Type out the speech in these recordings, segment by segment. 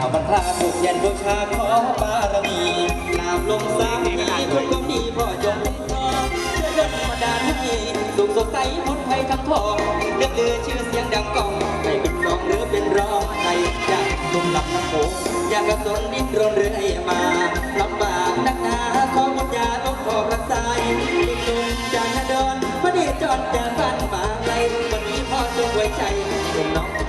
าวบรรดาผูกย็นบูชาขอบารมีนามลงสามีคุณก็มีพ่อจงคุ้องเพื่อเดิรมาดาลมีสุขสดใสพ้นภัยทั้งทองเลือดเลือชื่อเสียงดังกองไม่เป็นฟองหรือเป็นรองใครจากตุ่มหลับน้ำโขงอยากกระสนดิ้โรนเรื่อยมาลำบากนักหนาขอบุญญาองขอบรักษาตุ่มจานนดอนพระเดชจอดแากบ้านมาไกลวันนี้พ่อจงไว้ใจเป็นน้อง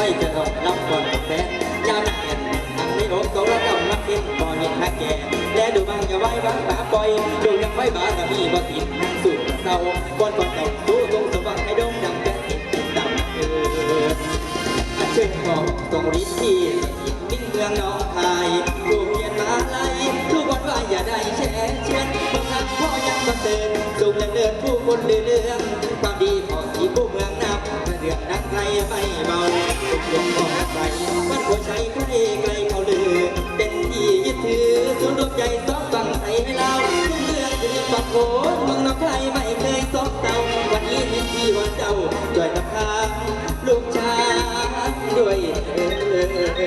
ไม่จะรอรับก่อนแฟนยามนักเรียนทางในโลกโตแล้วกำลังเป็นบ่อเห็นหักแก่และดูบางอย่าไว้บางตาปล่อยดูยังไว้บาก็มีบ่ติดนั่งสู่เศร้าบอนบอนเก่าสู้ตรงสว่าง ตรงฤทธิ์ที่มิ่งเมืองน้องคายรูปเพียนมาไล่ทุกวันว่าอย่าได้แช่เชื่นบางครั้งพ่อยังมาเตือนส่งและเดินผู้คนเรื่องความดีพอสีผู้เมืองนับเรื่องนักไกลไม่เบาทุกยงของใส่วัดหัวใจใกล้ไกลเขาลือ เป็นที่ยึดถือส่วนรวมใจสองฝั่งไทยให้เราทุกเรื่องถึงปักโขนเมืองนอกใครไม่เคยสบเต่าวันนี้เห็นที่ว่าเจ้าช่วยนำทา โอ้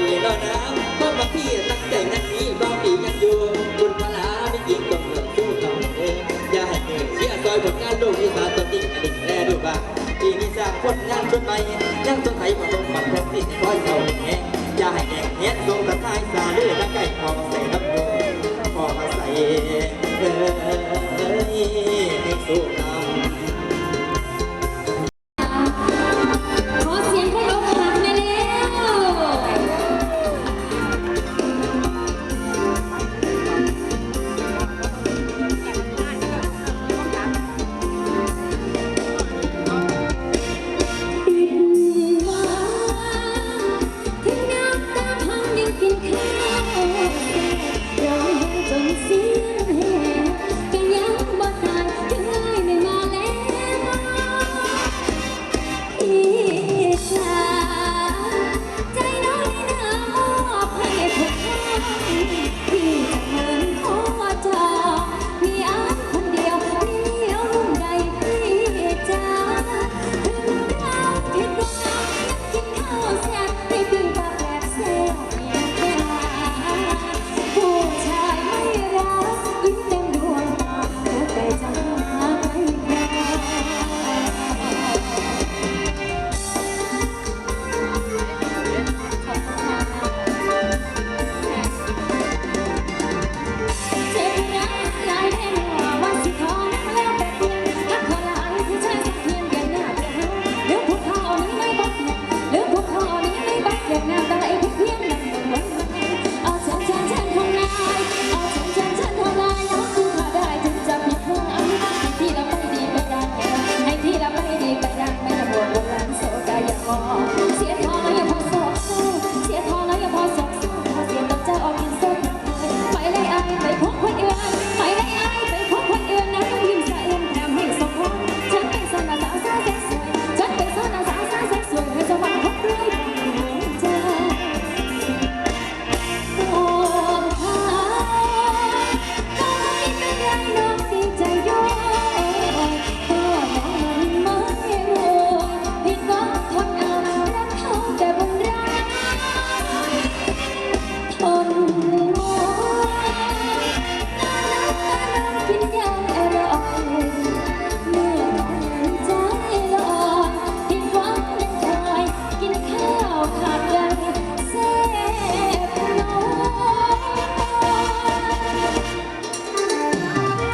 ยนอน้ำเพราะบางที่ตั้งแต่นั้นนี้บาปีกันอยู่คุณพลาไม่ยิงต้องเงินสู้เขาเองอย่าให้เกิดเสียซอยผลงานลูกที่สาตัวจริงอดีตแลดูบ้างปีนี้สร้างผลงานชนไปยังต้นไทยมาลงมันแทนสิ่ง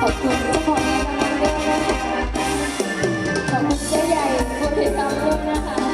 ขอบคุณทุกคนนะคะขอบคุณเจ๊ใหญ่คนติดตามด้วยนะคะ